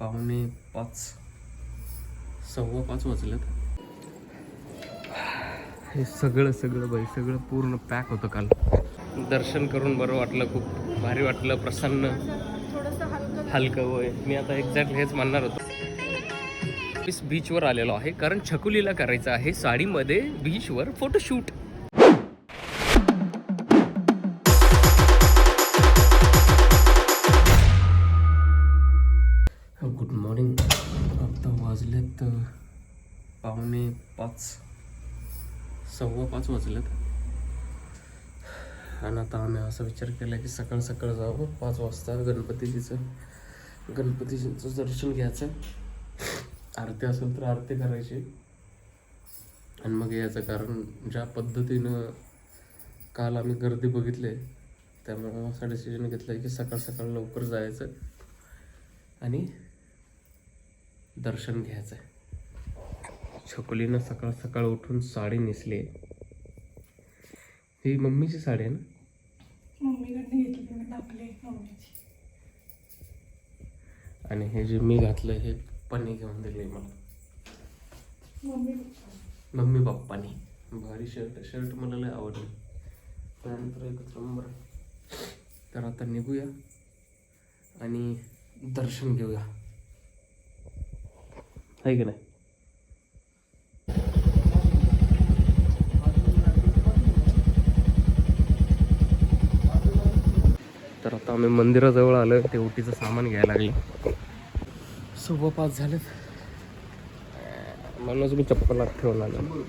पाहुणे पाच सव्वा पाच वाजलेत. हे सगळं सगळं बाई सगळं पूर्ण पॅक होतं काल. दर्शन करून बरं वाटलं खूप भारी वाटलं प्रसन्न. हलकं होय मी आता एक्झॅक्ट हेच म्हणणार होतो. बीचवर आलेलो आहे कारण छकुलीला करायचं आहे साडीमध्ये बीचवर फोटोशूट पाच सव्वा पाच वाजलेत. आणि आता आम्ही असा विचार केला की सकाळ सकाळ जावं पाच वाजता गणपतीजीचं गणपतीजीचं दर्शन घ्यायचं. आरती असेल तर आरती करायची. आणि मग याचं कारण ज्या पद्धतीनं काल आम्ही गर्दी बघितली त्यामुळं असा डिसिजन घेतला की सकाळ सकाळ लवकर जायचं आणि दर्शन घ्यायचं आहे छकुलीनं सकाळ सकाळ उठून साडी नेसली. ही मम्मीची साडी आहे ना? मम्मीकडनं घेतली मी टाकली मम्मीची. आणि हे जे मी घातलं हे पप्पांनी घेऊन दिले मला. मम्मी मम्मी पप्पानी. भारी शर्ट शर्ट मला लय आवडलं. पॅन्ट तर एकच नंबर. तर आता निघूया आणि दर्शन घेऊया. आहे की नाही? आता आम्ही मंदिराजवळ आलो ते ओटीचं सामान घ्यायला लागले. सव्वा पाच झालेत. म्हणूनच मी चप्पल आत ठेवून आलो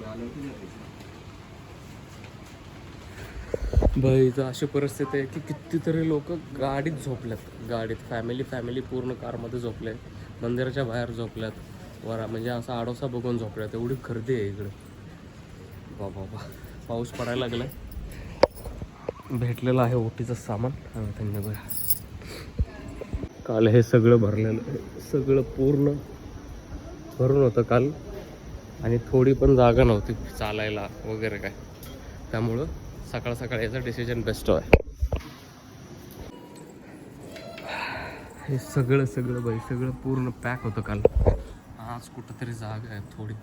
बाई इथं अशी परिस्थिती आहे की कितीतरी लोक गाडीत झोपल्यात गाडीत फॅमिली फॅमिली पूर्ण कारमध्ये झोपले. मंदिराच्या बाहेर झोपल्यात वरा म्हणजे असा आडोसा बघून झोपल्यात एवढी गर्दी आहे इकडे. बाबा बा पाऊस पडायला लागलाय. भेटलेलं आहे ओटीचं सामान. आणि आता निघूया काल हे सगळं भरलेलं आहे. सगळं पूर्ण भरून होतं काल. आणि थोडी पण जागा नव्हती चालायला वगैरे काय. त्यामुळं सकाळ सकाळ याचं डिसिजन बेस्ट आहे हे सगळं सगळं बाई सगळं पूर्ण पॅक होतं काल. आज कुठंतरी जागा आहे थोडी.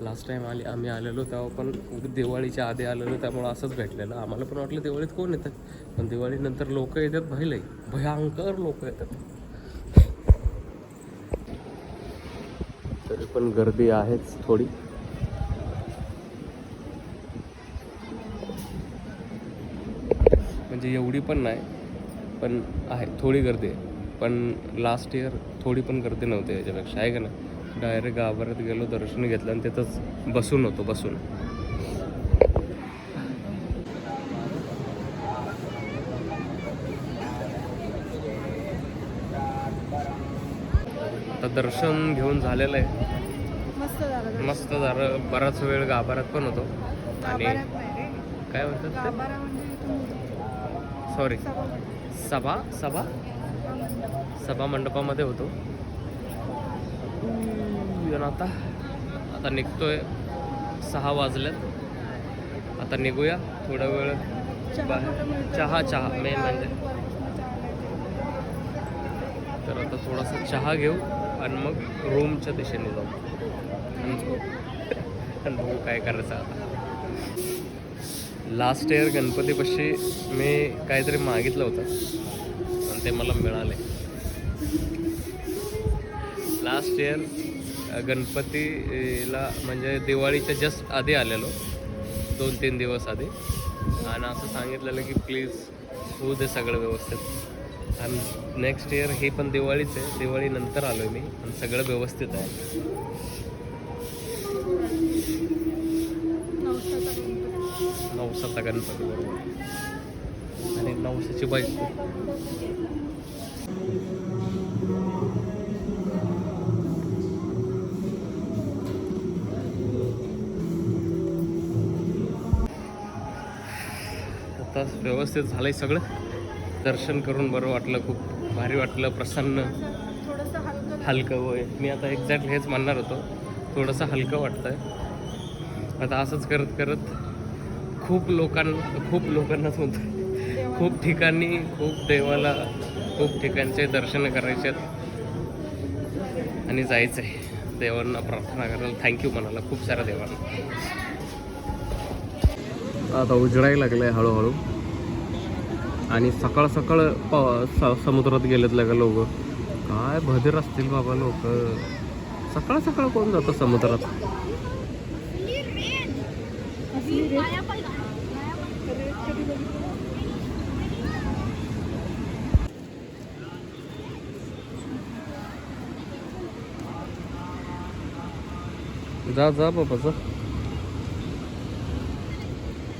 लास्ट टाइम आले आम्ही आलेलो तेव्हा पण दिवाळीच्या आधी आलेलो त्यामुळं असंच भेटलेलं. आम्हाला पण वाटलं दिवाळीत कोण येतात पण दिवाळीनंतर लोक येतात भयलंय भयंकर लोक येतात. तरी पण गर्दी आहेच थोडी. म्हणजे एवढी पण नाही पण आहे थोडी गर्दी आहे. पण लास्ट इयर थोडी पण गर्दी नव्हती याच्यापेक्षा आहे का ना डायरेक्ट गाभाऱ्यात गेलो दर्शन घेतलं आणि तिथंच बसून होतो बसून. आता दर्शन घेऊन झालेलं आहे. मस्त झालं बराच वेळ गाभाऱ्यात पण होतो. आणि. काय म्हणतात म्हणजे सॉरी सभा- सभा? सभा मंडपामध्ये होतो. आता आता निघतोय सहा वाजल्यात आता निघूया थोडा वेळ चहा चहा चहा मेन म्हणजे. तर आता थोडासा चहा घेऊ आणि मग रूमच्या दिशेने जाऊ. आणि बघू काय करायचं आता? लास्ट इयर गणपतीपाशी मी काहीतरी मागितलं होतं. आणि ते मला मिळाले. लास्ट इयर गणपतीला म्हणजे दिवाळीच्या जस्ट आधी आलेलो. दोन तीन दिवस आधी. आणि असं सांगितलेलं की प्लीज होऊ दे सगळं व्यवस्थित. आणि नेक्स्ट इयर हे पण दिवाळीच आहे. दिवाळीनंतर आलो मी आणि सगळं व्यवस्थित आहे. नवसाचा गणपती. बरोबर. आणि नवसाची बायको. आता व्यवस्थित झालंय सगळं. दर्शन करून बरं वाटलं खूप भारी वाटलं प्रसन्न. हलकं होय मी आता एक्झॅक्टली हेच म्हणणार होतो. थोडंसं हलकं वाटतंय. आता असंच करत करत खूप लोकांना खूप लोकांनाच म्हणतो खूप ठिकाणी खूप देवाला खूप ठिकाणचे दर्शन करायचे आहेत. आणि जायचं आहे देवांना प्रार्थना करायला. थँक्यू म्हणाला खूप साऱ्या देवांना. आता उजडायला लागलं आहे हळूहळू. आणि सकाळ सकाळ प- समुद्रात गेलेत लगा लोक. काय भदर असतील बाबा लोक. सकाळ सकाळ कोण जातं समुद्रात? जा जा बाबा जा.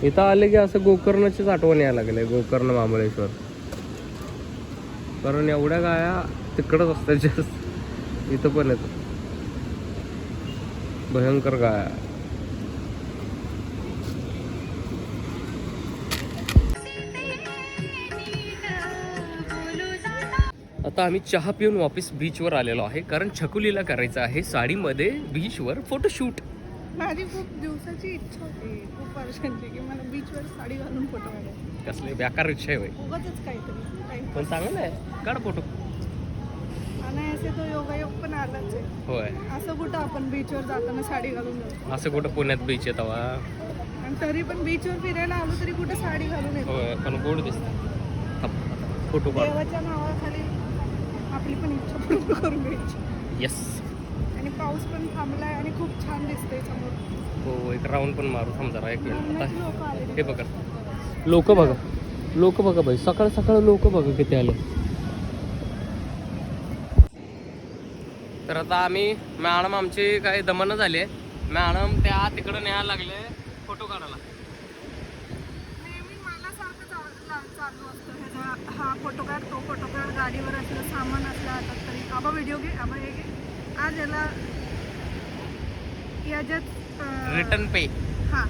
इथं आले की असं गोकर्णाचीच आठवण यायला लागले गोकर्ण महाबळेश्वर. कारण एवढ्या गाया तिकडच असतात जास्त. इथं पण आहेत. भयंकर गाया. आता आम्ही चहा पिऊन वापस बीचवर आलेलो आहे कारण छकुलीला करायचं आहे साडीमध्ये बीचवर फोटोशूट माझी खूप दिवसाची इच्छा होती खूप वर्षांची की मला बीचवर साडी घालून फोटो काढायचे कसले बेकार इच्छा आहे होय. उगाचच काहीतरी काही पण चांगलं आहे. काढ फोटो आणि असे तो योगायोग पण आलाच आहे. होय. असं कुठं आपण बीचवर जाताना साडी घालून जातो असं कुठं पुण्यात बीच आहे तवा. आणि तरी पण बीचवर फिरायला आलो तरी कुठं साडी घालून येतो होय पण गोड दिसत. फोटो काढ. देवाच्या नावाखाली आपली पण इच्छा पूर्ण करून घ्यायची. येस पाऊस पण थांबलाय आणि खूप छान दिसतंय समोर. हो एक राऊंड पण मारू जरा एक मिनिट आता लोक आले हे बघा. लोक बघा. लोक बघा बाई. सकाळ सकाळ लोक बघा किती आले. तर आता आम्ही मॅडम आमची काही दमनं झाली मॅडम त्या तिकडं न्यायला लागले फोटो काढायला. नेहमी मला सारखं चाल- चा- चालू असतं. ह्याचा हा फोटो काढ तो फोटो काढ गाडीवर असलं सामान असलं आता तरी. आबा व्हिडिओ घे. आबा हे घे. आज याला याच्यात रिटर्न पे हा.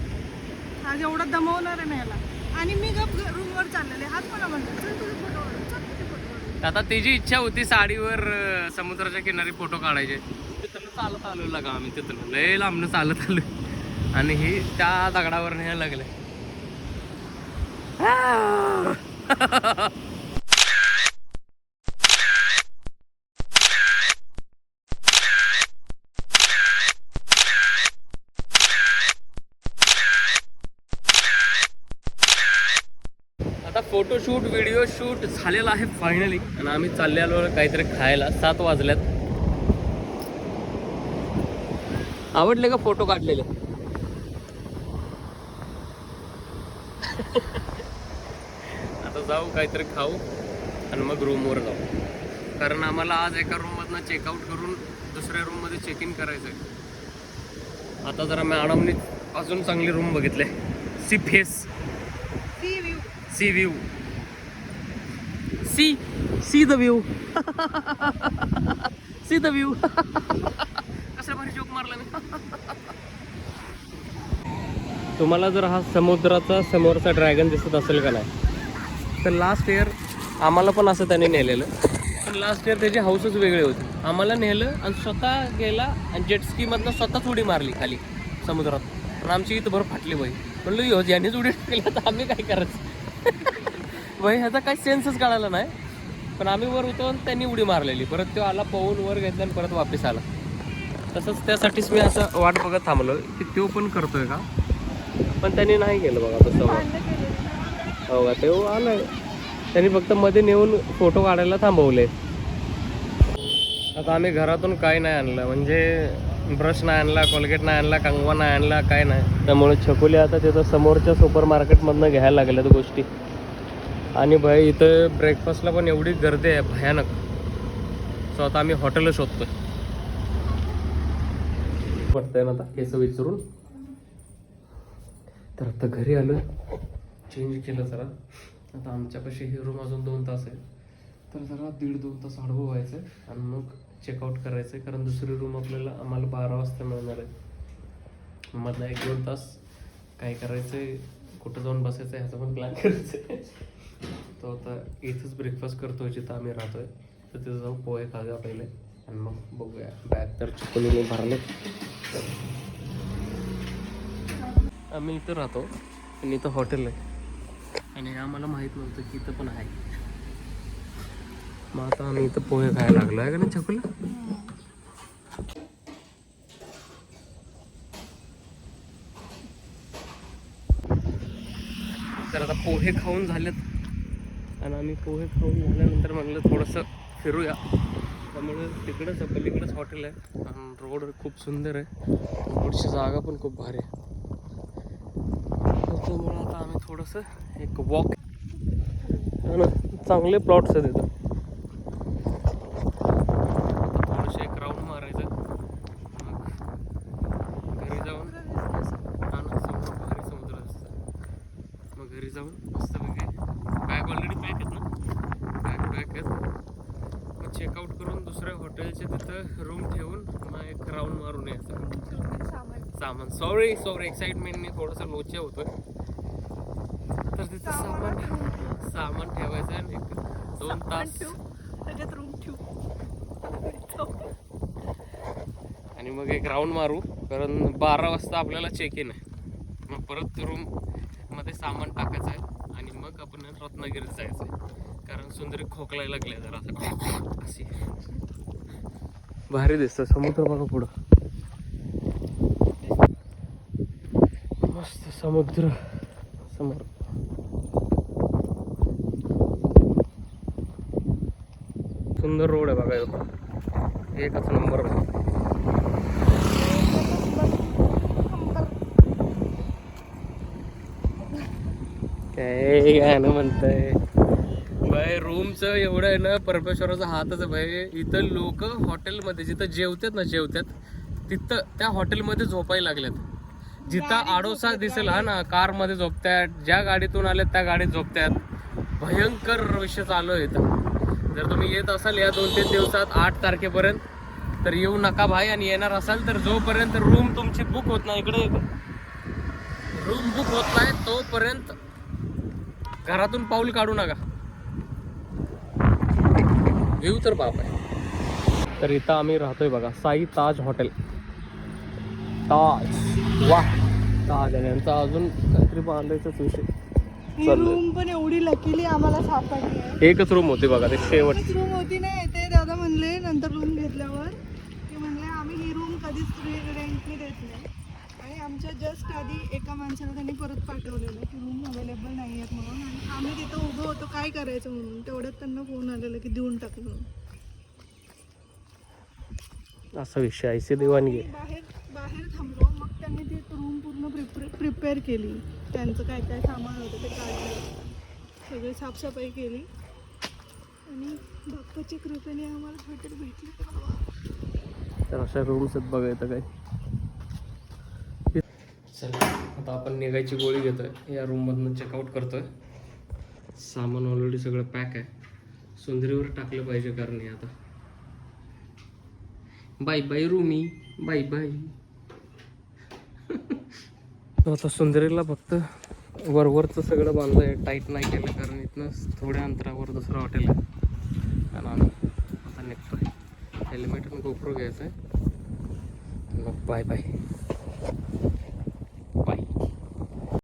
आज एवढं दमवणार आहे ना याला. आणि मी गप रूमवर चाललेले. हाच मला म्हणतो चल तुझे फोटो काढू चल तुझे फोटो काढू आता तिची इच्छा होती साडीवर अं, समुद्राच्या किनारी फोटो काढायचे. तिथं चालत आलो लागा आम्ही तिथं लय लांबनं चालत आलो. आणि ही त्या दगडावर न्यायला लागले. फोटोशूट व्हिडिओ शूट झालेला आहे फायनली आणि आम्ही चाललेलो काहीतरी खायला. सात वाजल्यात. आवडले का फोटो काढलेले? आता जाऊ काहीतरी खाऊ आणि मग रूमवर जाऊ. कारण आम्हाला आज एका रूममधनं चेकआउट करून दुसऱ्या रूममध्ये चेक इन करायचं आहे आता जरा मॅडमने अजून चांगली रूम बघितले. Sea face. Sea view sea sea the view sea the view कसं भारी जोक मारला मी? तुम्हाला जर हा समुद्राचा समोरचा ड्रॅगन दिसत असेल का नाही तर लास्ट इयर आम्हाला पण असं त्याने नेलेलं. पण लास्ट इयर त्याची हाऊसच वेगळी होती. आम्हाला नेलं आणि स्वतः गेला आणि जेट स्कीमधनं स्वतःच उडी मारली खाली समुद्रात. आणि आमची इथं भर फाटली बाई. म्हणलं यो यानेच उडी टाकली आता आम्ही काय करायचं? बाई ह्याचा काही सेन्सच कळाला नाही. पण आम्ही वर उतरून त्यांनी उडी मारलेली. परत तो आला पाहून वर घेतला आणि परत वापस आला. तसंच त्यासाठीच मी असं वाट बघत थांबलो की तो पण करतोय का? पण त्यांनी नाही केलं बघा तसं. हो का? ते आलंय. त्यांनी फक्त मध्ये नेऊन फोटो काढायला थांबवले. आता आम्ही घरातून काय नाही आणलं. म्हणजे ब्रश नाही आणला कोलगेट नाही आणला कंगवा नाही आणला काय नाही. त्यामुळे छकुली आता तिथं समोरच्या सुपर मार्केटमधनं घ्यायला लागल्यात गोष्टी. आणि भाई इथं ब्रेकफास्टला पण एवढी गर्दी आहे भयानक. सो आता आम्ही हॉटेल शोधतोय. पडतंय ना आता केस विचारून. तर आता घरी आलो चेंज केलं जरा. आता आमच्यापाशी हे रूम अजून दोन तास आहे तर जरा दीड दोन तास अडवू व्हायचं आहे आणि मग चेकआउट करायचं आहे कारण दुसरी रूम आपल्याला आम्हाला बारा वाजता मिळणार आहे. मधला एक दोन तास काय करायचं आहे कुठं जाऊन बसायचं आहे ह्याचा पण प्लॅन करायचं आहे तो आता इथंच ब्रेकफास्ट करतो जिथं आम्ही राहतोय. तर तिथं जाऊन पोहे खाऊया पहिले आणि मग बघूया. बॅग तर चुकून भरले. आम्ही इथं राहतो आणि इथं हॉटेल आहे. आणि आम्हाला माहीत नव्हतं की इथं पण आहे. मग आता आम्ही इथं पोहे खायला लागलो आहे का नाही छकुला? तर आता पोहे खाऊन झालेत. आणि आम्ही पोहे खाऊन झाल्यानंतर म्हणलं थोडंसं फिरूया. त्यामुळे तिकडंच पलीकडंच हॉटेल आहे. आणि रोड खूप सुंदर आहे. रोडची जागा पण खूप भारी आहे. त्याच्यामुळे आता आम्ही थोडंसं एक वॉक चांगले प्लॉट्स आहेत इथं. घरी जाऊन मस्तपैकी बॅग ऑलरेडी पॅक आहेत ना? बॅग पॅक आहेत. मग चेकआउट करून दुसऱ्या हॉटेलच्या तिथं रूम ठेवून मग एक राऊंड मारून यायचं सामान. सॉरी सॉरी एक्साइटमेंटने थोडंसं लोचे होतोय. तर तिथं सामान सामान ठेवायचं आणि एक दोन तास. त्याच्यात रूम ठेवू. आणि मग एक राऊंड मारू. कारण बारा वाजता आपल्याला चेक इन आहे. मग परत रूम त्याच्यामध्ये सामान टाकायचं आहे आणि मग आपण रत्नागिरीत जायचं आहे कारण सुंदरी खोकलायला लागले जरा असं. अशी. भारी दिसतं समुद्र बघा पुढं. मस्त समुद्र समोर. सुंदर रोड आहे बघा एकच नंबर काय गाणं म्हणताय. बाय रूमचं एवढं आहे ना परमेश्वराचा हातच आहे भाई. इथं लोक हॉटेलमध्ये जिथं जेवतात ना जेवतात तिथं त्या हॉटेलमध्ये झोपायला लागल्यात जिथं आडोसा दिसेल हा ना कारमध्ये झोपतात ज्या गाडीतून आल्यात त्या गाडीत झोपतात भयंकर विषय चालू आहे इथं. जर तुम्ही येत असाल या दोन तीन दिवसात आठ तारखेपर्यंत तर येऊ नका भाई. आणि येणार असाल तर जोपर्यंत रूम तुमची बुक होत नाही इकडे रूम बुक होत नाही तोपर्यंत घरातून पाऊल काढू नका. व्ह्यू तर बाप आहे. तर इथं आम्ही राहतोय बघा साई ताज हॉटेल. ताज. वा. ताज आणि यांचा अजून काहीतरी बांधायचाच विषय. ही. रूम पण एवढी लकीली आम्हाला सापडली आहे. एकच रूम होती बघा ते शेवट. रूम होती ना ते दादा म्हणले नंतर रूम घेतल्यावर. ते म्हणले आम्ही ही रूम कधीच रेंटने देत नाही. आणि आमच्या जस्ट आधी एका माणसाला त्यांनी परत पाठवलेलं की रूम अवेलेबल नाही आहेत म्हणून आणि आम्ही तिथं उभं होतो काय करायचं म्हणून. तेवढ्यात त्यांना फोन आलेला की देऊन टाक म्हणून. असा विषय आहे. देवाणगी बाहेर बाहेर थांबलो. मग त्यांनी ती रूम पूर्ण प्रिपेअर केली. त्यांचं काय काय सामान होतं ते काढलं. सगळी साफसफाई केली. आणि बाप्पाच्या कृपेने आम्हाला हॉटेल भेटलं. तर अशा रूम्स आहेत बघा इथं काय चला आता आपण निघायची गोळी घेतोय. या रूममधनं चेकआउट करतोय. सामान ऑलरेडी सगळं पॅक आहे. सुंदरीवर टाकलं पाहिजे कारण आता. Bye bye roomie. Bye bye. आता सुंदरीला फक्त वरवरचं सगळं बांधलं आहे टाईट नाही केलं कारण इथनं थोड्या अंतरावर दुसरं हॉटेल आहे. आणि आम्ही आता निघतोय. हेल्मेट आणि गोप्रो घ्यायचं आहे मग बाय बाय.